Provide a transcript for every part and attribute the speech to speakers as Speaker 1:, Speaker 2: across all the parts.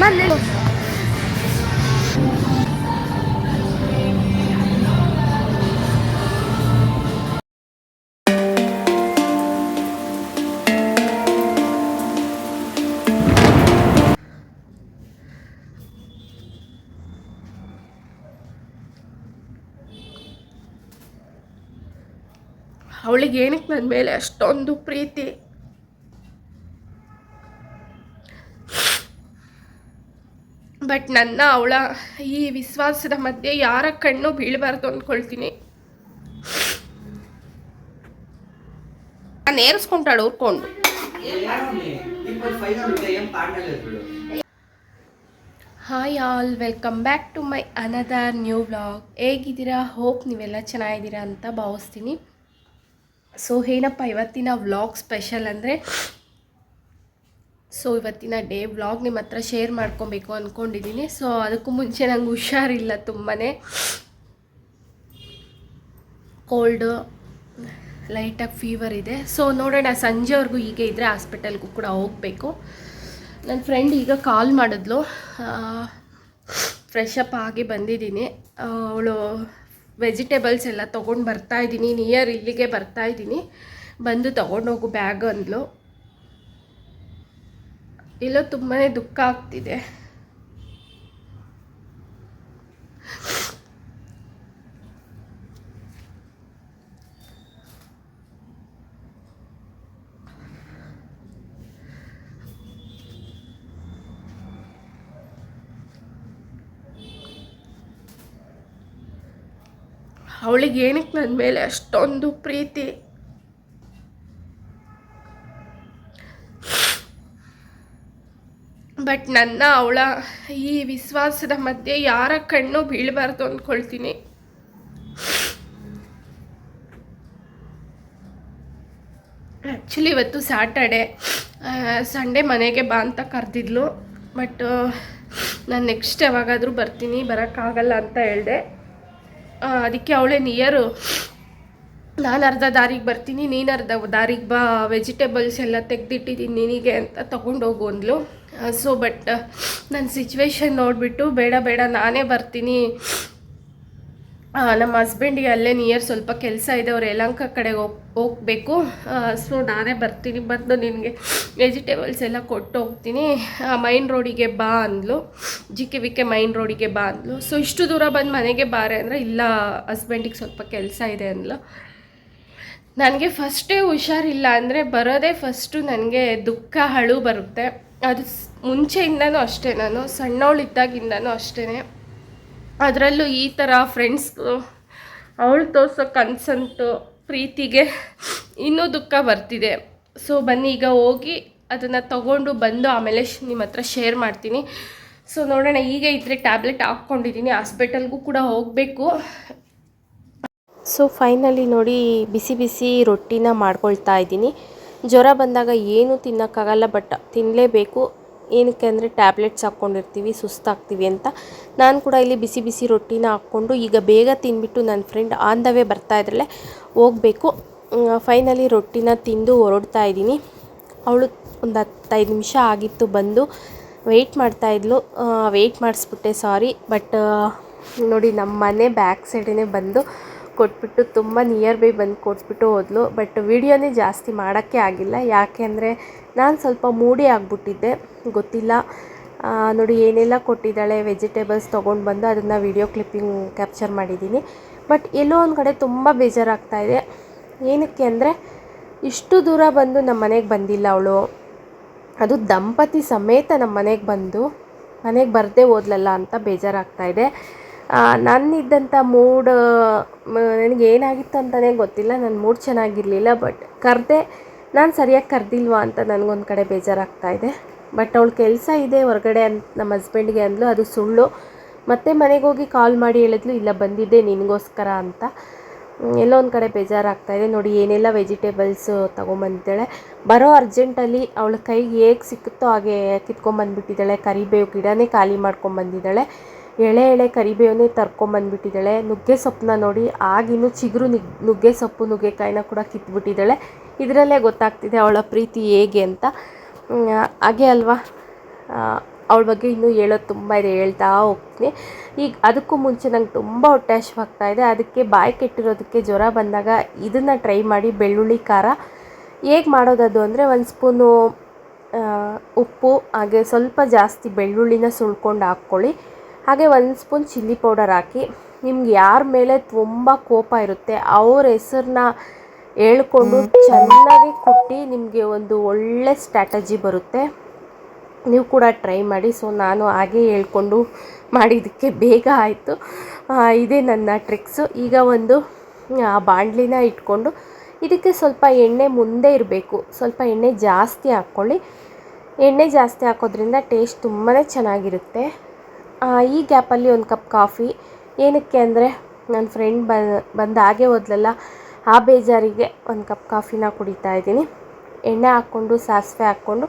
Speaker 1: ಬಂದೆ ಅವಳಿಗೆ ಏನಕ್ಕೆ ನನ್ನ ಮೇಲೆ ಅಷ್ಟೊಂದು ಪ್ರೀತಿ ಬಟ್ ನನ್ನ ಅವಳ ಈ ವಿಶ್ವಾಸದ ಮಧ್ಯೆ ಯಾರ ಕಣ್ಣು ಬೀಳಬಾರ್ದು ಅಂದ್ಕೊಳ್ತೀನಿ ನಾನು ಏರಿಸ್ಕೊಂಟಾಳು ಊರ್ಕೊಂಡು. Hi all welcome back to my another new blog ಹೇಗಿದ್ದೀರಾ? ಹೋಪ್ ನೀವೆಲ್ಲ ಚೆನ್ನಾಗಿದ್ದೀರಾ ಅಂತ ಭಾವಿಸ್ತೀನಿ. ಸೊ ಏನಪ್ಪ ಇವತ್ತಿನ ವ್ಲಾಗ್ ಸ್ಪೆಷಲ್ ಅಂದರೆ ಸೊ ಇವತ್ತಿನ ಡೇ ವ್ಲಾಗ್ ನಿಮ್ಮ ಹತ್ರ ಶೇರ್ ಮಾಡ್ಕೊಬೇಕು ಅಂದ್ಕೊಂಡಿದ್ದೀನಿ ಸೊ ಅದಕ್ಕೂ ಮುಂಚೆ ನಂಗೆ ಹುಷಾರಿಲ್ಲ ತುಂಬಾ ಕೋಲ್ಡು ಲೈಟಾಗಿ ಫೀವರ್ ಇದೆ. ಸೊ ನೋಡೋಣ ಸಂಜೆವರೆಗೂ ಹೀಗೆ ಇದ್ದರೆ ಹಾಸ್ಪಿಟಲ್ಗೂ ಕೂಡ ಹೋಗಬೇಕು. ನನ್ನ ಫ್ರೆಂಡ್ ಈಗ ಕಾಲ್ ಮಾಡಿದ್ಲು. ಫ್ರೆಶ್ ಆಗಿ ಬಂದಿದ್ದೀನಿ. ಅವಳು ವೆಜಿಟೇಬಲ್ಸ್ ಎಲ್ಲ ತೊಗೊಂಡು ಬರ್ತಾ ಇದ್ದೀನಿ ನಿಯರ್ ಇಲ್ಲಿಗೆ ಬರ್ತಾ ಇದ್ದೀನಿ ಬಂದು ತೊಗೊಂಡೋಗು ಬ್ಯಾಗ್ ಅಂದ್ಲು. ಇಲ್ಲೋ ತುಂಬಾ ದುಃಖ ಆಗ್ತಿದೆ. ಅವಳಿಗೆ ಏನಕ್ಕೆ ನನ್ನ ಮೇಲೆ ಅಷ್ಟೊಂದು ಪ್ರೀತಿ? ಬಟ್ ನನ್ನ ಅವಳ ಈ ವಿಶ್ವಾಸದ ಮಧ್ಯೆ ಯಾರ ಕಣ್ಣು ಬೀಳಬಾರ್ದು ಅಂದ್ಕೊಳ್ತೀನಿ ಆ್ಯಕ್ಚುಲಿ ಇವತ್ತು ಸ್ಯಾಟರ್ಡೆ ಸಂಡೇ ಮನೆಗೆ ಬಾ ಅಂತ ಕರೆದಿದ್ಲು. ಬಟ್ ನಾನು ನೆಕ್ಸ್ಟ್ ಯಾವಾಗಾದರೂ ಬರ್ತೀನಿ, ಬರೋಕ್ಕಾಗಲ್ಲ ಅಂತ ಹೇಳಿದೆ. ಅದಕ್ಕೆ ಅವಳೇ ನಿಯರು ನಾನು ಅರ್ಧ ದಾರಿಗೆ ಬರ್ತೀನಿ, ನೀನು ಅರ್ಧ ದಾರಿಗೆ ಬಾ ವೆಜಿಟೇಬಲ್ಸ್ ಎಲ್ಲ ತೆಗೆದಿಟ್ಟಿದ್ದೀನಿ ನಿನಗೆ ಅಂತ ತೊಗೊಂಡೋಗು ಅಂದ್ಲು. ಸೊ ಬಟ್ ನನ್ನ ಸಿಚುವೇಶನ್ ನೋಡಿಬಿಟ್ಟು ಬೇಡ ಬೇಡ, ನಾನೇ ಬರ್ತೀನಿ. ನಮ್ಮ ಹಸ್ಬೆಂಡಿಗೆ ಅಲ್ಲೇ ನಿಯರ್ ಸ್ವಲ್ಪ ಕೆಲಸ ಇದೆ, ಅವ್ರು ಯಲಂಕ ಕಡೆಗೆ ಹೋಗ್, ಹೋಗ್ಬೇಕು. ಸೊ ನಾನೇ ಬರ್ತೀನಿ. ಬಂದು ನಿನಗೆ ವೆಜಿಟೇಬಲ್ಸ್ ಎಲ್ಲ ಕೊಟ್ಟು ಹೋಗ್ತೀನಿ ಮೈನ್ ರೋಡಿಗೆ ಬಾ ಅಂದ್ಲು. G K V K main ರೋಡಿಗೆ ಬಾ ಅಂದ್ಲು. ಸೊ ಇಷ್ಟು ದೂರ ಬಂದು ಮನೆಗೆ ಬಾರೆ ಅಂದರೆ ಇಲ್ಲ ಹಸ್ಬೆಂಡಿಗೆ ಸ್ವಲ್ಪ ಕೆಲಸ ಇದೆ ಅಂದ್ಲು. ನನಗೆ ಫಸ್ಟೇ ಹುಷಾರಿಲ್ಲ ಅಂದರೆ ಬರೋದೇ ಫಸ್ಟು ನನಗೆ ದುಃಖ, ಹಳು ಬರುತ್ತೆ. ಅದು ಮುಂಚೆಯಿಂದನೂ ಅಷ್ಟೇ ನಾನು, ಸಣ್ಣವಳಿದ್ದಾಗಿಂದನೂ ಅಷ್ಟೇ ಅದರಲ್ಲೂ ಈ ಥರ ಫ್ರೆಂಡ್ಸ್ಗಳು ಅವಳು ತೋರಿಸೋ ಕನ್ಸಂತು ಪ್ರೀತಿಗೆ ಇನ್ನೂ ದುಃಖ ಬರ್ತಿದೆ. ಸೊ ಬನ್ನಿ, ಈಗ ಹೋಗಿ ಅದನ್ನು ತಗೊಂಡು ಬಂದು ಆಮೇಲೆ ನಿಮ್ಮ ಹತ್ರ ಶೇರ್ ಮಾಡ್ತೀನಿ. ಸೊ ನೋಡೋಣ ಈಗ ಇದ್ರೆ ಟ್ಯಾಬ್ಲೆಟ್ ಹಾಕ್ಕೊಂಡಿದ್ದೀನಿ ಹಾಸ್ಪಿಟಲ್ಗೂ ಕೂಡ ಹೋಗಬೇಕು.
Speaker 2: ಸೊ ಫೈನಲಿ ನೋಡಿ, ಬಿಸಿ ಬಿಸಿ ರೊಟ್ಟಿನ ಮಾಡ್ಕೊಳ್ತಾ ಇದ್ದೀನಿ. ಜ್ವರ ಬಂದಾಗ ಏನು ತಿನ್ನೋಕ್ಕಾಗಲ್ಲ ಬಟ್ ತಿನ್ನಲೇಬೇಕು ಏನಕ್ಕೆ ಅಂದರೆ ಟ್ಯಾಬ್ಲೆಟ್ಸ್ ಹಾಕ್ಕೊಂಡಿರ್ತೀವಿ, ಸುಸ್ತಾಗ್ತೀವಿ ಅಂತ. ನಾನು ಕೂಡ ಇಲ್ಲಿ ಬಿಸಿ ಬಿಸಿ ರೊಟ್ಟಿನ ಹಾಕ್ಕೊಂಡು ಈಗ ಬೇಗ ತಿಂದ್ಬಿಟ್ಟು ನನ್ನ ಫ್ರೆಂಡ್ ಆನ್ ದ ವೇ ಬರ್ತಾ ಇದ್ರಲ್ಲೇ ಹೋಗಬೇಕು. ಫೈನಲಿ ರೊಟ್ಟಿನ ತಿಂದು ಹೊರಡ್ತಾ ಇದ್ದೀನಿ. ಅವಳು ಒಂದು ಹತ್ತೈದು ನಿಮಿಷ ಆಗಿತ್ತು ಬಂದು. ವೆಯ್ಟ್ ಮಾಡ್ತಾಯಿದ್ಲು ವೆಯ್ಟ್ ಮಾಡಿಸ್ಬಿಟ್ಟೆ ಸಾರಿ ಬಟ್ ನೋಡಿ ನಮ್ಮ ಮನೆ ಬ್ಯಾಕ್ ಸೈಡೇ ಬಂದು ಕೊಟ್ಬಿಟ್ಟು ತುಂಬ ನಿಯರ್ ಬೈ ಬಂದು ಕೊಟ್ಬಿಟ್ಟು ಹೋದ್ಲು. ಬಟ್ ವಿಡಿಯೋನೇ ಜಾಸ್ತಿ ಮಾಡೋಕ್ಕೆ ಆಗಿಲ್ಲ. ಯಾಕೆ ಅಂದರೆ ನಾನು ಸ್ವಲ್ಪ ಮೂಡಿ ಆಗಿಬಿಟ್ಟಿದ್ದೆ. ಗೊತ್ತಿಲ್ಲ. ನೋಡಿ ಏನೆಲ್ಲ ಕೊಟ್ಟಿದ್ದಾಳೆ ವೆಜಿಟೇಬಲ್ಸ್ ತೊಗೊಂಡು ಬಂದು ಅದನ್ನು ವಿಡಿಯೋ ಕ್ಲಿಪ್ಪಿಂಗ್ ಕ್ಯಾಪ್ಚರ್ ಮಾಡಿದ್ದೀನಿ. ಬಟ್ ಎಲ್ಲೋ ಒಂದು ಕಡೆ ತುಂಬ ಬೇಜಾರಾಗ್ತಾಯಿದೆ ಏನಕ್ಕೆ ಅಂದರೆ ಇಷ್ಟು ದೂರ ಬಂದು ನಮ್ಮ ಮನೆಗೆ ಬಂದಿಲ್ಲ ಅವಳು. ಅದು ದಂಪತಿ ಸಮೇತ ನಮ್ಮ ಮನೆಗೆ ಬಂದು ಮನೆಗೆ ಬರದೇ ಹೋದ್ಲಲ್ಲ ಅಂತ ಬೇಜಾರಾಗ್ತಾ ಇದೆ. ಆ, ನನ್ನಿದ್ದಂಥ ಮೂಡ್ ನನಗೆ ಏನಾಗಿತ್ತು ಅಂತಲೇ ಗೊತ್ತಿಲ್ಲ. ನನ್ನ ಮೂಡ್ ಚೆನ್ನಾಗಿರಲಿಲ್ಲ ಬಟ್ ಕರೆದೆ, ನಾನು ಸರಿಯಾಗಿ ಕರೆದಿಲ್ವಾ ಅಂತ ನನಗೊಂದು ಕಡೆ ಬೇಜಾರಾಗ್ತಾ ಇದೆ. ಬಟ್ ಅವಳು ಕೆಲಸ ಇದೆ ಹೊರಗಡೆ ಅಂತ ನಮ್ಮ ಹಸ್ಬೆಂಡ್ಗೆ ಅಂದ್ಲು, ಅದು ಸುಳ್ಳು. ಮತ್ತೆ ಮನೆಗೆ ಹೋಗಿ ಕಾಲ್ ಮಾಡಿ ಹೇಳಿದ್ಲು, ಇಲ್ಲ ಬಂದಿದ್ದೆ ನಿನಗೋಸ್ಕರ ಅಂತ. ಎಲ್ಲೋ ಒಂದು ಕಡೆ ಬೇಜಾರಾಗ್ತಾ ಇದೆ. ನೋಡಿ, ಏನೆಲ್ಲ ವೆಜಿಟೇಬಲ್ಸ್ ತೊಗೊಂಬಂದಿದ್ದಾಳೆ. ಬರೋ ಅರ್ಜೆಂಟಲ್ಲಿ ಅವಳ ಕೈಗೆ ಹೇಗೆ ಸಿಕ್ಕುತ್ತೋ ಹಾಗೆ ಕಿತ್ಕೊಂಬಂದ್ಬಿಟ್ಟಿದ್ದಾಳೆ. ಕರಿಬೇವು ಗಿಡನೇ ಖಾಲಿ ಮಾಡ್ಕೊಂಬಂದಿದ್ದಾಳೆ. ಎಳೆ ಎಳೆ ಕರಿಬೇವನ್ನೇ ತರ್ಕೊಂಬಂದ್ಬಿಟ್ಟಿದ್ದಾಳೆ ನುಗ್ಗೆ ಸೊಪ್ಪನ್ನ ನೋಡಿ ಆಗಿನ್ನೂ ಚಿಗುರು ನಿಗ್ ನುಗ್ಗೆ ಸೊಪ್ಪು, ನುಗ್ಗೆಕಾಯಿನ ಕೂಡ ಕಿತ್ಬಿಟ್ಟಿದ್ದಾಳೆ. ಇದರಲ್ಲೇ ಗೊತ್ತಾಗ್ತಿದೆ ಅವಳ ಪ್ರೀತಿ ಹೇಗೆ ಅಂತ. ಹಾಗೆ ಅಲ್ವಾ?
Speaker 1: ಅವಳ ಬಗ್ಗೆ ಇನ್ನೂ ಹೇಳೋದು ತುಂಬ ಇದೆ, ಹೇಳ್ತಾ ಹೋಗ್ತೀನಿ. ಈಗ ಅದಕ್ಕೂ ಮುಂಚೆ ನಂಗೆ ತುಂಬ ಹೊಟ್ಟೆ ಹಶ್ವಾಗ್ತಾ ಇದೆ. ಅದಕ್ಕೆ ಬಾಯಿ ಕೆಟ್ಟಿರೋದಕ್ಕೆ ಜ್ವರ ಬಂದಾಗ ಇದನ್ನು ಟ್ರೈ ಮಾಡಿ. ಬೆಳ್ಳುಳ್ಳಿ ಖಾರ. ಹೇಗೆ ಮಾಡೋದದು ಅಂದರೆ ಒಂದು ಸ್ಪೂನು ಉಪ್ಪು, ಹಾಗೆ ಸ್ವಲ್ಪ ಜಾಸ್ತಿ ಬೆಳ್ಳುಳ್ಳಿನ ಸುಳ್ಕೊಂಡು ಹಾಕ್ಕೊಳ್ಳಿ. ಹಾಗೆ ಒಂದು ಸ್ಪೂನ್ ಚಿಲ್ಲಿ ಪೌಡರ್ ಹಾಕಿ. ನಿಮ್ಗೆ ಯಾರ ಮೇಲೆ ತುಂಬ ಕೋಪ ಇರುತ್ತೆ, ಅವ್ರ ಹೆಸರನ್ನ ಹೇಳ್ಕೊಂಡು ಚೆನ್ನಾಗಿ ಕುಟ್ಟಿ ನಿಮಗೆ ಒಂದು ಒಳ್ಳೆ ಸ್ಟ್ರಾಟಜಿ ಬರುತ್ತೆ. ನೀವು ಕೂಡ ಟ್ರೈ ಮಾಡಿ. ಸೊ, ನಾನು ಹಾಗೆ ಹೇಳ್ಕೊಂಡು ಮಾಡಿದ್ದಕ್ಕೆ ಬೇಗ ಆಯಿತು. ಇದೇ ನನ್ನ ಟ್ರಿಕ್ಸು. ಈಗ ಒಂದು ಬಾಣಲಿನ ಇಟ್ಕೊಂಡು ಇದಕ್ಕೆ ಸ್ವಲ್ಪ ಎಣ್ಣೆ ಮುಂದೆ ಇರಬೇಕು. ಸ್ವಲ್ಪ ಎಣ್ಣೆ ಜಾಸ್ತಿ ಹಾಕ್ಕೊಳ್ಳಿ. ಎಣ್ಣೆ ಜಾಸ್ತಿ ಹಾಕೋದ್ರಿಂದ ಟೇಸ್ಟ್ ತುಂಬಾ ಚೆನ್ನಾಗಿರುತ್ತೆ. ಈ ಗ್ಯಾಪಲ್ಲಿ ಒಂದು ಕಪ್ ಕಾಫಿ. ಏನಕ್ಕೆ ಅಂದರೆ ನನ್ನ ಫ್ರೆಂಡ್ ಬ, ಬಂದು ಹಾಗೆ ಹೋದ್ಲಲ್ಲ, ಆ ಬೇಜಾರಿಗೆ ಒಂದು ಕಪ್ ಕಾಫಿನ ಕುಡಿತಾ ಇದ್ದೀನಿ. ಎಣ್ಣೆ ಹಾಕ್ಕೊಂಡು, ಸಾಸಿವೆ ಹಾಕ್ಕೊಂಡು,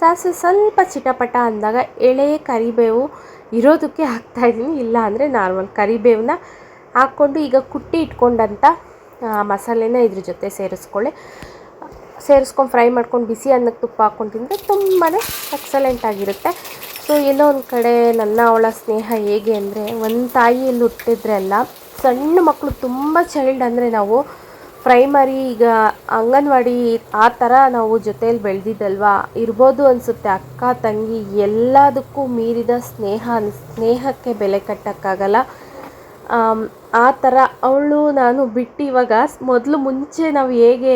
Speaker 1: ಸಾಸಿವೆ ಸ್ವಲ್ಪ ಚಿಟಪಟ ಅಂದಾಗ ಎಳೆ, ಕರಿಬೇವು ಇರೋದಕ್ಕೆ ಹಾಕ್ತಾಯಿದ್ದೀನಿ ಇಲ್ಲ ಅಂದರೆ ನಾರ್ಮಲ್ ಕರಿಬೇವನ್ನ ಹಾಕ್ಕೊಂಡು ಈಗ ಕುಟ್ಟಿ ಇಟ್ಕೊಂಡಂಥ ಮಸಾಲೆನ ಇದ್ರ ಜೊತೆ ಸೇರಿಸ್ಕೊಳ್ಳಿ. ಸೇರಿಸ್ಕೊಂಡು ಫ್ರೈ ಮಾಡ್ಕೊಂಡು ಬಿಸಿ ಅನ್ನಕ್ಕೆ ತುಪ್ಪ ಹಾಕ್ಕೊಂಡು ತಿಂದರೆ ತುಂಬಾ ಎಕ್ಸಲೆಂಟ್ ಆಗಿರುತ್ತೆ. ಸೊ ಎಲ್ಲೋ ಒಂದು ಕಡೆ ನನ್ನ ಅವಳ ಸ್ನೇಹ ಹೇಗೆ ಅಂದರೆ ಒಂದು ತಾಯಿಯಲ್ಲಿ ಹುಟ್ಟಿದ್ರೆ ಅಲ್ಲ, ಸಣ್ಣ ಮಕ್ಕಳು ತುಂಬ ಚೈಲ್ಡ್ ಅಂದರೆ ನಾವು ಪ್ರೈಮರಿ ಈಗ ಅಂಗನವಾಡಿ ಆ ಥರ ನಾವು ಜೊತೆಯಲ್ಲಿ ಬೆಳೆದಿದ್ದಲ್ವಾ? ಇರ್ಬೋದು ಅನಿಸುತ್ತೆ ಅಕ್ಕ, ತಂಗಿ ಎಲ್ಲದಕ್ಕೂ ಮೀರಿದ ಸ್ನೇಹ ಸ್ನೇಹಕ್ಕೆ ಬೆಲೆ ಕಟ್ಟೋಕ್ಕಾಗಲ್ಲ. ಆ ಥರ ಅವಳು ನಾನು ಬಿಟ್ಟು ಇವಾಗ ಮೊದಲು ಮುಂಚೆ ನಾವು ಹೇಗೆ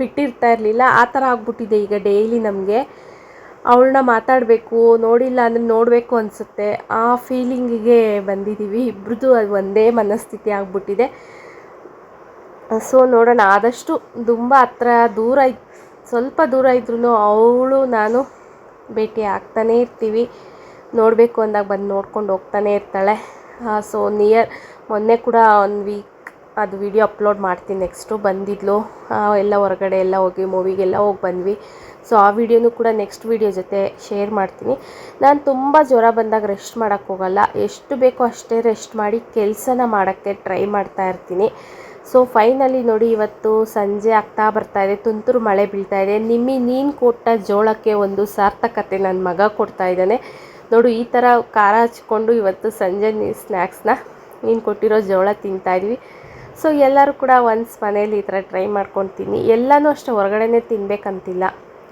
Speaker 1: ಬಿಟ್ಟಿರ್ತಾ ಇರಲಿಲ್ಲ, ಆ ಥರ ಆಗ್ಬಿಟ್ಟಿದೆ ಈಗ ಡೈಲಿ ನಮಗೆ. ಅವಳನ್ನ ಮಾತಾಡಬೇಕು, ನೋಡಿಲ್ಲ ಅಂದರೆ ನೋಡಬೇಕು ಅನಿಸುತ್ತೆ. ಆ ಫೀಲಿಂಗಿಗೆ ಬಂದಿದ್ದೀವಿ ಇಬ್ರದ್ದು ಅದು ಒಂದೇ ಮನಸ್ಥಿತಿ ಆಗಿಬಿಟ್ಟಿದೆ. ಸೊ ನೋಡೋಣ. ಆದಷ್ಟು ತುಂಬ ಹತ್ರ ದೂರ ಸ್ವಲ್ಪ ದೂರ ಇದ್ರೂ ಅವಳು, ನಾನು ಭೇಟಿ ಆಗ್ತಾನೇ ಇರ್ತೀವಿ. ನೋಡಬೇಕು ಅಂದಾಗ ಬಂದು ನೋಡ್ಕೊಂಡು ಹೋಗ್ತಾನೆ ಇರ್ತಾಳೆ. ಸೊ ನಿಯರ್ ಮೊನ್ನೆ ಕೂಡ ಒಂದು ವೀಕ್ ಅದು ವಿಡಿಯೋ ಅಪ್ಲೋಡ್ ಮಾಡ್ತೀನಿ ನೆಕ್ಸ್ಟು ಬಂದಿದ್ಲು. ಎಲ್ಲ ಹೊರಗಡೆ ಎಲ್ಲ ಹೋಗಿ ಮೂವಿಗೆಲ್ಲ ಹೋಗಿ ಬಂದ್ವಿ. ಸೊ ಆ ವಿಡಿಯೋನು ಕೂಡ ನೆಕ್ಸ್ಟ್ ವಿಡಿಯೋ ಜೊತೆ ಶೇರ್ ಮಾಡ್ತೀನಿ. ನಾನು ತುಂಬ ಜ್ವರ ಬಂದಾಗ ರೆಸ್ಟ್ ಮಾಡೋಕ್ಕೆ ಹೋಗಲ್ಲ. ಎಷ್ಟು ಬೇಕೋ ಅಷ್ಟೇ ರೆಸ್ಟ್ ಮಾಡಿ ಕೆಲಸನ ಮಾಡೋಕ್ಕೆ ಟ್ರೈ ಮಾಡ್ತಾ ಇರ್ತೀನಿ. ಸೊ ಫೈನಲಿ ನೋಡಿ ಇವತ್ತು ಸಂಜೆ ಆಗ್ತಾ ಬರ್ತಾ ಇದೆ. ತುಂತುರು ಮಳೆ ಬೀಳ್ತಾ ಇದೆ. ನಿಮ್ಮಿ ನೀನು ಕೊಟ್ಟ ಜೋಳಕ್ಕೆ ಒಂದು ಸಾರ್ಥಕತೆ ನನ್ನ ಮಗ ಕೊಡ್ತಾ ಇದ್ದಾನೆ. ನೋಡು, ಈ ಥರ ಖಾರ ಹಚ್ಕೊಂಡು ಇವತ್ತು ಸಂಜೆ ನೀ ಸ್ನ್ಯಾಕ್ಸ್ನ ನೀನು ಕೊಟ್ಟಿರೋ ಜೋಳ ತಿಂತಾ ಇದ್ವಿ. ಸೊ ಎಲ್ಲರೂ ಕೂಡ ಒನ್ಸ್ ಮನೇಲಿ ಈ ಥರ ಟ್ರೈ ಮಾಡ್ಕೊತೀನಿ. ಎಲ್ಲನೂ ಅಷ್ಟೇ ಹೊರಗಡೆನೇ ತಿನ್ನಬೇಕಂತಿಲ್ಲ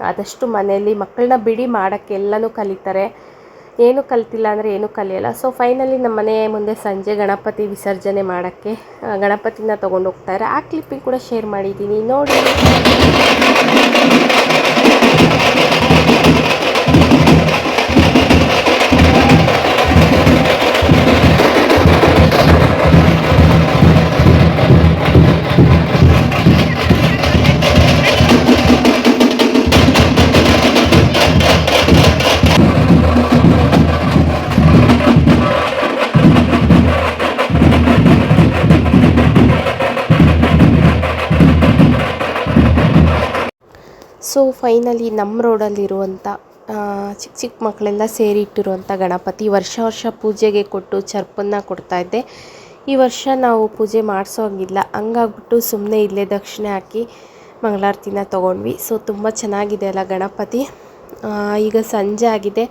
Speaker 1: ಆದಷ್ಟು ಮನೆಯಲ್ಲಿ ಮಕ್ಕಳನ್ನ ಬಿಡಿ ಮಾಡೋಕ್ಕೆ ಎಲ್ಲನೂ ಕಲಿತಾರೆ. ಏನು ಕಲ್ತಿಲ್ಲ ಅಂದರೆ ಏನೂ ಕಲಿಯಲ್ಲ. ಸೊ ಫೈನಲಿ ನಮ್ಮ ಮನೆ ಮುಂದೆ ಸಂಜೆ ಗಣಪತಿ ವಿಸರ್ಜನೆ ಮಾಡೋಕ್ಕೆ ಗಣಪತಿನ ತೊಗೊಂಡು ಹೋಗ್ತಾರೆ. ಆ ಕ್ಲಿಪ್ಪಿಂಗ್ ಕೂಡ ಶೇರ್ ಮಾಡಿದ್ದೀನಿ. ನೋಡಿ. ಫೈನಲಿ ನಮ್ಮ ರೋಡಲ್ಲಿರುವಂಥ ಚಿಕ್ಕ ಚಿಕ್ಕ ಮಕ್ಕಳೆಲ್ಲ ಸೇರಿ ಇಟ್ಟಿರುವಂಥ ಗಣಪತಿ ವರ್ಷ ವರ್ಷ ಪೂಜೆಗೆ ಕೊಟ್ಟು ಚರ್ಪನ್ನು ಕೊಡ್ತಾಯಿದ್ದೆ ಈ ವರ್ಷ ನಾವು ಪೂಜೆ ಮಾಡಿಸೋಂಗಿಲ್ಲ ಹಂಗಾಗ್ಬಿಟ್ಟು ಸುಮ್ಮನೆ ಇಲ್ಲೇ ದಕ್ಷಿಣೆ ಹಾಕಿ ಮಂಗಳಾರತಿನ ತೊಗೊಂಡ್ವಿ. ಸೊ ತುಂಬ ಚೆನ್ನಾಗಿದೆ ಅಲ್ಲ ಗಣಪತಿ. ಈಗ ಸಂಜೆ ಆಗಿದೆ.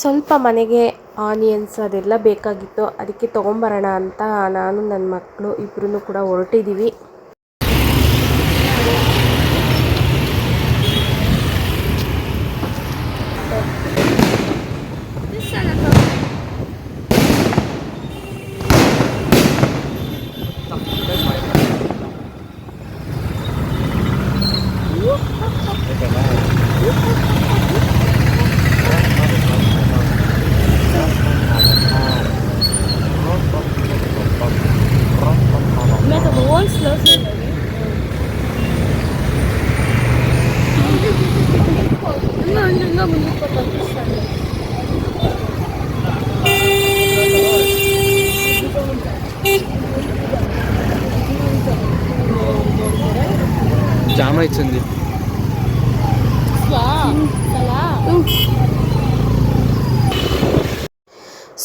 Speaker 1: ಸ್ವಲ್ಪ ಮನೆಗೆ ಆನಿಯನ್ಸ್ ಅದೆಲ್ಲ ಬೇಕಾಗಿತ್ತು. ಅದಕ್ಕೆ ತೊಗೊಂಬರೋಣ ಅಂತ ನಾನು, ನನ್ನ ಮಕ್ಕಳು ಇಬ್ಬರೂ ಕೂಡ ಹೊರಟಿದ್ದೀವಿ
Speaker 3: Right, Cindy.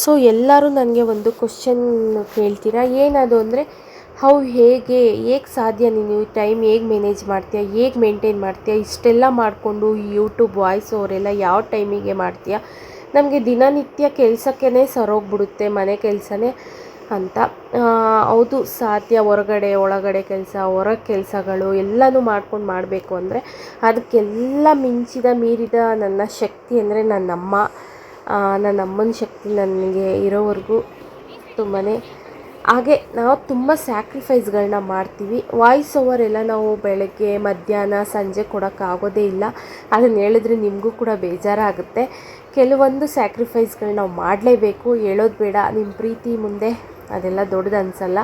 Speaker 1: ಸೊ ಎಲ್ಲರೂ ನನಗೆ ಒಂದು ಕ್ವಶನ್ ಕೇಳ್ತೀರಾ? ಏನದು ಅಂದರೆ ಹೌ ಹೇಗೆ ಹೇಗೆ ಸಾಧ್ಯ ನೀನು ಟೈಮ್ ಹೇಗೆ ಮ್ಯಾನೇಜ್ ಮಾಡ್ತೀಯಾ ಹೇಗೆ ಮೇಂಟೈನ್ ಮಾಡ್ತೀಯಾ ಇಷ್ಟೆಲ್ಲ ಮಾಡಿಕೊಂಡು ಯೂಟ್ಯೂಬ್ ವಾಯ್ಸ್ ಅವರೆಲ್ಲ ಯಾವ ಟೈಮಿಗೆ ಮಾಡ್ತೀಯಾ? ನಮಗೆ ದಿನನಿತ್ಯ ಕೆಲಸಕ್ಕೇ ಸರೋಗ್ಬಿಡುತ್ತೆ ಮನೆ ಕೆಲಸನೇ. ಅಂತ. ಹೌದು, ಸಾಧ್ಯ, ಹೊರಗಡೆ, ಒಳಗಡೆ ಕೆಲಸ, ಹೊರ ಕೆಲಸಗಳು ಎಲ್ಲನೂ ಮಾಡ್ಕೊಂಡು ಮಾಡಬೇಕು ಅಂದರೆ ಅದಕ್ಕೆಲ್ಲ ಮಿಂಚಿದ, ಮೀರಿದ ನನ್ನ ಶಕ್ತಿ ಅಂದರೆ ನನ್ನಮ್ಮ. ನನ್ನಮ್ಮನ ಶಕ್ತಿ ನನಗೆ ಇರೋವರೆಗೂ ತುಂಬಾ ಹಾಗೆ ನಾವು ತುಂಬ ಸ್ಯಾಕ್ರಿಫೈಸ್ಗಳನ್ನ ಮಾಡ್ತೀವಿ. ವಾಯ್ಸ್ ಓವರ್ ಎಲ್ಲ ನಾವು ಬೆಳಗ್ಗೆ, ಮಧ್ಯಾಹ್ನ, ಸಂಜೆ ಕೊಡೋಕ್ಕಾಗೋದೇ ಇಲ್ಲ. ಅದನ್ನು ಹೇಳಿದ್ರೆ ನಿಮಗೂ ಕೂಡ ಬೇಜಾರಾಗುತ್ತೆ. ಕೆಲವೊಂದು ಸ್ಯಾಕ್ರಿಫೈಸ್ಗಳು ನಾವು ಮಾಡಲೇಬೇಕು. ಹೇಳೋದು ಬೇಡ. ನಿಮ್ಮ ಪ್ರೀತಿ ಮುಂದೆ ಅದೆಲ್ಲ ದೊಡ್ಡದು ಅನಿಸಲ್ಲ.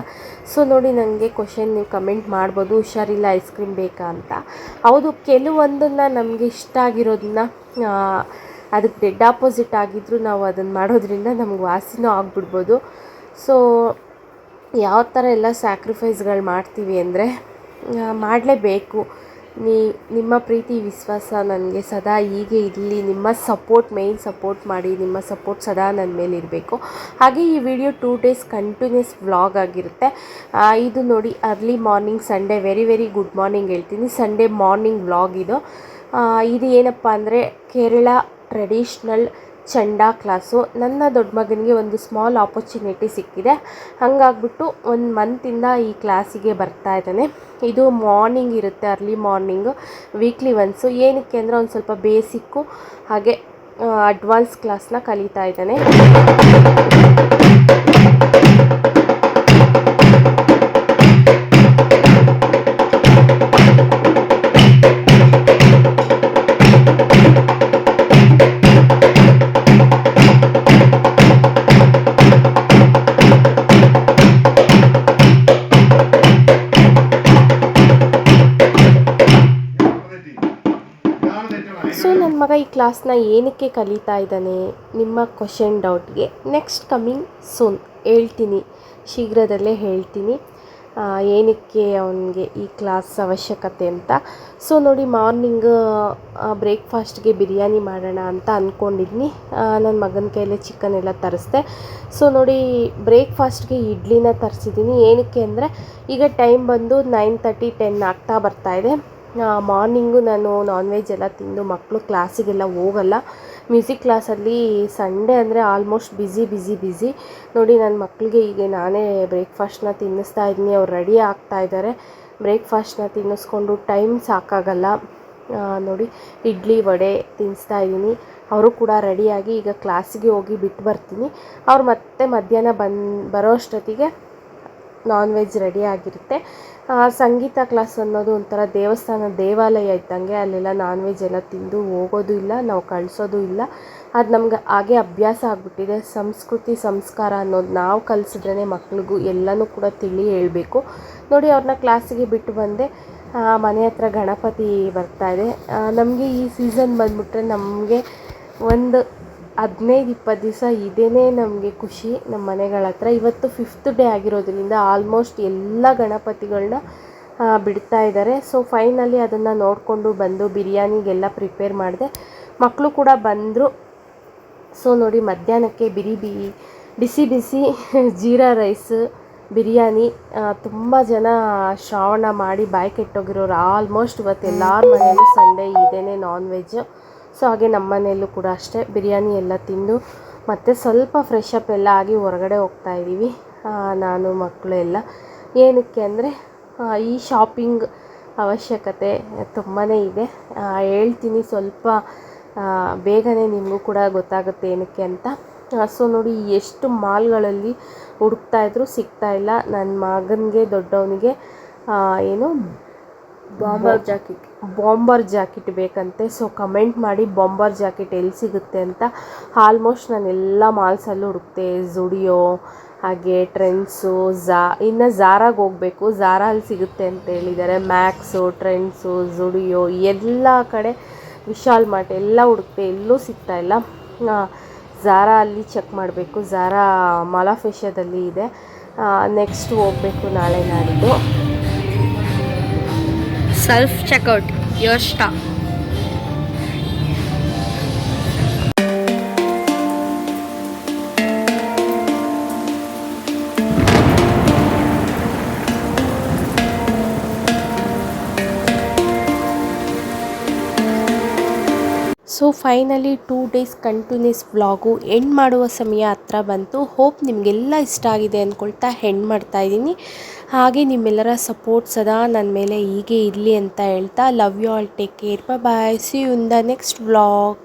Speaker 1: ಸೊ ನೋಡಿ ನನಗೆ ಕ್ವಶನ್ ನೀವು ಕಮೆಂಟ್ ಮಾಡ್ಬೋದು. ಹುಷಾರಿಲ್ಲ ಐಸ್ ಕ್ರೀಮ್ ಬೇಕಾ ಅಂತ. ಹೌದು, ಕೆಲವೊಂದನ್ನು ನಮಗೆ ಇಷ್ಟ ಆಗಿರೋದನ್ನ ಅದಕ್ಕೆ ಡೆಡ್ ಆಪೋಸಿಟ್ ಆಗಿದ್ದರೂ ನಾವು ಅದನ್ನು ಮಾಡೋದ್ರಿಂದ ನಮ್ಗೆ ವಾಸಿನೂ ಆಗಿಬಿಡ್ಬೋದು. ಸೊ ಯಾವ ಥರ ಎಲ್ಲ ಸ್ಯಾಕ್ರಿಫೈಸ್ಗಳು ಮಾಡ್ತೀವಿ ಅಂದರೆ ಮಾಡಲೇಬೇಕು. ನೀ, ನಿಮ್ಮ ಪ್ರೀತಿ, ವಿಶ್ವಾಸ ನನಗೆ ಸದಾ ಹೀಗೆ ಇರಲಿ. ನಿಮ್ಮ ಸಪೋರ್ಟ್ ಮೇಯ್ನ್ ಸಪೋರ್ಟ್ ಮಾಡಿ, ನಿಮ್ಮ ಸಪೋರ್ಟ್ ಸದಾ ನನ್ನ ಮೇಲೆ ಇರಬೇಕು. ಹಾಗೆ ಈ video two days continuous vlog ಆಗಿರುತ್ತೆ. ಇದು ನೋಡಿ early morning Sunday very very good morning ಹೇಳ್ತೀನಿ. ಸಂಡೇ ಮಾರ್ನಿಂಗ್ ವ್ಲಾಗ್ ಇದು. ಇದು ಏನಪ್ಪ ಅಂದರೆ ಕೇರಳ ಟ್ರೆಡಿಷ್ನಲ್ ಚಂಡಾ ಕ್ಲಾಸು. ನನ್ನ ದೊಡ್ಡ ಮಗನಿಗೆ ಒಂದು ಸ್ಮಾಲ್ ಆಪರ್ಚುನಿಟಿ ಸಿಕ್ಕಿದೆ. ಹಾಗಾಗ್ಬಿಟ್ಟು ಒಂದು ಮಂತಿಂದ ಈ ಕ್ಲಾಸಿಗೆ ಬರ್ತಾ ಇದ್ದಾನೆ. ಇದು ಮಾರ್ನಿಂಗ್ ಇರುತ್ತೆ, ಅರ್ಲಿ ಮಾರ್ನಿಂಗು, ವೀಕ್ಲಿ ಒನ್ಸು. ಏನಕ್ಕೆ ಅಂದರೆ ಒಂದು ಸ್ವಲ್ಪ ಬೇಸಿಕ್ಕು, ಹಾಗೆ ಅಡ್ವಾನ್ಸ್ ಕ್ಲಾಸ್ನ ಕಲಿತಾ ಇದ್ದಾನೆ. ಮಗ ಈ ಕ್ಲಾಸ್ನ ಏನಕ್ಕೆ ಕಲಿತಾ ಇದ್ದಾನೆ? ನಿಮ್ಮ ಕ್ವಶನ್ ಡೌಟ್ಗೆ ನೆಕ್ಸ್ಟ್ ಕಮ್ಮಿಂಗ್ ಸೂನ್ ಹೇಳ್ತೀನಿ. ಶೀಘ್ರದಲ್ಲೇ ಹೇಳ್ತೀನಿ. ಏನಕ್ಕೆ ಅವನಿಗೆ ಈ ಕ್ಲಾಸ್ ಅವಶ್ಯಕತೆ ಅಂತ. ಸೊ ನೋಡಿ ಮಾರ್ನಿಂಗ್ ಬ್ರೇಕ್ಫಾಸ್ಟ್ಗೆ ಬಿರಿಯಾನಿ ಮಾಡೋಣ ಅಂತ ಅಂದ್ಕೊಂಡಿದ್ನಿ ನನ್ನ ಮಗನ ಕೈಯಲ್ಲೇ ಚಿಕನ್ ಎಲ್ಲ ತರಿಸ್ದೆ. ಸೊ ನೋಡಿ ಬ್ರೇಕ್ಫಾಸ್ಟ್ಗೆ ಇಡ್ಲಿನ ತರಿಸಿದ್ದೀನಿ ಏನಕ್ಕೆ ಅಂದರೆ, ಈಗ ಟೈಮ್ ಬಂದು ನೈನ್ ತರ್ಟಿ ಟೆನ್ ಆಗ್ತಾ ಬರ್ತಾ ಇದೆ. ಮಾರ್ನಿಂಗು ನಾನು ನಾನ್ ವೆಜ್ ಎಲ್ಲ ತಿಂದು ಮಕ್ಕಳು ಕ್ಲಾಸಿಗೆಲ್ಲ ಹೋಗಲ್ಲ. ಮ್ಯೂಸಿಕ್ ಕ್ಲಾಸಲ್ಲಿ ಸಂಡೇ ಅಂದರೆ ಆಲ್ಮೋಸ್ಟ್ ಬ್ಯುಸಿ ಬ್ಯುಸಿ ಬ್ಯುಸಿ ನೋಡಿ ನನ್ನ ಮಕ್ಕಳಿಗೆ ಈಗ ನಾನೇ ಬ್ರೇಕ್ಫಾಸ್ಟ್ನ ತಿನ್ನಿಸ್ತಾ ಇದ್ದೀನಿ ಅವ್ರು ರೆಡಿ ಆಗ್ತಾ ಇದ್ದಾರೆ ಬ್ರೇಕ್ಫಾಸ್ಟ್ನ ತಿನ್ನಿಸ್ಕೊಂಡು ಟೈಮ್ ಸಾಕಾಗಲ್ಲ. ನೋಡಿ, ಇಡ್ಲಿ, ವಡೆ ತಿನ್ನಿಸ್ತಾ ಇದ್ದೀನಿ. ಅವರು ಕೂಡ ರೆಡಿಯಾಗಿ ಈಗ ಕ್ಲಾಸಿಗೆ ಹೋಗಿ ಬಿಟ್ಟು ಬರ್ತೀನಿ. ಅವ್ರು ಮತ್ತೆ ಮಧ್ಯಾಹ್ನ ಬಂದು, ಬರೋ ಅಷ್ಟೊತ್ತಿಗೆ ನಾನ್ ವೆಜ್ ರೆಡಿ ಆಗಿರುತ್ತೆ ಸಂಗೀತ ಕ್ಲಾಸ್ ಅನ್ನೋದು ಒಂಥರ ದೇವಸ್ಥಾನ, ದೇವಾಲಯ ಇದ್ದಂಗೆ ಅಲ್ಲೆಲ್ಲ ನಾನ್ ವೆಜ್ ಎಲ್ಲ ತಿಂದು ಹೋಗೋದು ಇಲ್ಲ, ನಾವು ಕಳಿಸೋದು ಇಲ್ಲ. ಅದು ನಮ್ಗೆ ಹಾಗೆ ಅಭ್ಯಾಸ ಆಗಿಬಿಟ್ಟಿದೆ. ಸಂಸ್ಕೃತಿ, ಸಂಸ್ಕಾರ ಅನ್ನೋದು ನಾವು ಕಲಿಸಿದ್ರೇ ಮಕ್ಳಿಗೂ ಎಲ್ಲನೂ ಕೂಡ ತಿಳಿ ಹೇಳಬೇಕು. ನೋಡಿ ಅವ್ರನ್ನ ಕ್ಲಾಸಿಗೆ ಬಿಟ್ಟು ಬಂದೆ. ಮನೆ ಹತ್ರ ಗಣಪತಿ ಬರ್ತಾ ಇದೆ. ನಮಗೆ ಈ ಸೀಸನ್ ಬಂದುಬಿಟ್ರೆ ನಮಗೆ ಒಂದು ಹದಿನೈದು, ಇಪ್ಪತ್ತು ದಿವಸ ಇದೇ ನಮಗೆ ಖುಷಿ, ನಮ್ಮ ಮನೆಗಳ ಹತ್ರ. ಇವತ್ತು ಫಿಫ್ತ್ ಡೇ ಆಗಿರೋದ್ರಿಂದ ಆಲ್ಮೋಸ್ಟ್ ಎಲ್ಲ ಗಣಪತಿಗಳನ್ನ ಬಿಡ್ತಾ ಇದ್ದಾರೆ. ಸೊ ಫೈನಲಿ ಅದನ್ನು ನೋಡಿಕೊಂಡು ಬಂದು ಬಿರಿಯಾನಿಗೆಲ್ಲ ಪ್ರಿಪೇರ್ ಮಾಡಿದೆ. ಮಕ್ಕಳು ಕೂಡ ಬಂದರು. ಸೊ ನೋಡಿ ಮಧ್ಯಾಹ್ನಕ್ಕೆ ಬಿರಿ ಬಿ, ಬಿಸಿ ಬಿಸಿ ಜೀರಾ ರೈಸ್, ಬಿರಿಯಾನಿ ತುಂಬ ಜನ ಶ್ರಾವಣ ಮಾಡಿ ಬಾಯಿ ಕೆಟ್ಟೋಗಿರೋರು ಆಲ್ಮೋಸ್ಟ್ ಇವತ್ತು ಎಲ್ಲರ ಮನೆಯಲ್ಲೂ ಸಂಡೇ ಇದೇ ನಾನ್ ವೆಜ್ ಸೊ ಹಾಗೆ ನಮ್ಮ ಮನೆಯಲ್ಲೂ ಕೂಡ ಅಷ್ಟೇ. ಬಿರಿಯಾನಿ ಎಲ್ಲ ತಿಂದು ಮತ್ತು ಸ್ವಲ್ಪ ಫ್ರೆಶ್ ಅಪ್ ಎಲ್ಲ ಆಗಿ ಹೊರಗಡೆ ಹೋಗ್ತಾ ಇದ್ದೀವಿ. ನಾನು, ಮಕ್ಕಳು ಎಲ್ಲ. ಏನಕ್ಕೆ ಅಂದರೆ ಈ ಶಾಪಿಂಗ್ ಅವಶ್ಯಕತೆ ತುಂಬಾ ಇದೆ. ಹೇಳ್ತೀನಿ ಸ್ವಲ್ಪ ಬೇಗನೆ ನಿಮಗೂ ಕೂಡ ಗೊತ್ತಾಗುತ್ತೆ ಏನಕ್ಕೆ ಅಂತ. ಸೊ ನೋಡಿ, ಎಷ್ಟು ಮಾಲ್ಗಳಲ್ಲಿ ಹುಡುಕ್ತಾ ಇದ್ರು ಸಿಗ್ತಾ ಇಲ್ಲ. ನನ್ನ ಮಗನಿಗೆ, ದೊಡ್ಡವನಿಗೆ ಏನು ಬಾಂಬರ್ ಜಾಕೆಟ್ ಬಾಂಬರ್ ಜಾಕೆಟ್ ಬೇಕಂತೆ. ಸೊ ಕಮೆಂಟ್ ಮಾಡಿ ಬಾಂಬರ್ ಜಾಕೆಟ್ ಎಲ್ಲಿ ಸಿಗುತ್ತೆ ಅಂತ ಆಲ್ಮೋಸ್ಟ್ ನಾನು ಎಲ್ಲ ಮಾಲ್ಸಲ್ಲೂ ಹುಡುಕ್ತೆ. ಜುಡಿಯೋ ಹಾಗೆ ಟ್ರೆಂಡ್ಸು ಝಾ ಇನ್ನು ಝಾರಾಗೆ ಹೋಗಬೇಕು. ಝಾರಾ ಅಲ್ಲಿ ಸಿಗುತ್ತೆ ಅಂತ ಹೇಳಿದ್ದಾರೆ. ಮ್ಯಾಕ್ಸು ಟ್ರೆಂಡ್ಸು ಜುಡಿಯೋ ಎಲ್ಲ ಕಡೆ ವಿಶಾಲ್ ಮಾರ್ಟ್ ಎಲ್ಲ ಹುಡುಕ್ತೆ. ಎಲ್ಲೂ ಸಿಗ್ತಾ ಇಲ್ಲ. ಝಾರಾ ಅಲ್ಲಿ ಚೆಕ್ ಮಾಡಬೇಕು. ಝಾರಾ ಮಾಲಾಫೇಶಿಯಾದಲ್ಲಿ ಇದೆ. ನೆಕ್ಸ್ಟ್ ಹೋಗಬೇಕು ನಾಳೆ ನಾಡಿದ್ದು.
Speaker 4: Self checkout ಸ್ಟಾ
Speaker 1: so finally two days continuous vlog end ಮಾಡುವ ಸಮಯ ಹತ್ರ ಬಂತು. ಹೋಪ್ ನಿಮಗೆಲ್ಲ ಇಷ್ಟ ಆಗಿದೆ ಅಂದ್ಕೊಳ್ತಾ ಹೆಂಡ್ ಮಾಡ್ತಾ ಇದ್ದೀನಿ. ಹಾಗೆ ನಿಮ್ಮೆಲ್ಲರ ಸಪೋರ್ಟ್ ಸದಾ ನನ್ನ ಮೇಲೆ ಹೀಗೆ ಇರಲಿ ಅಂತ ಹೇಳ್ತಾ love you all take care bye see you in the next vlog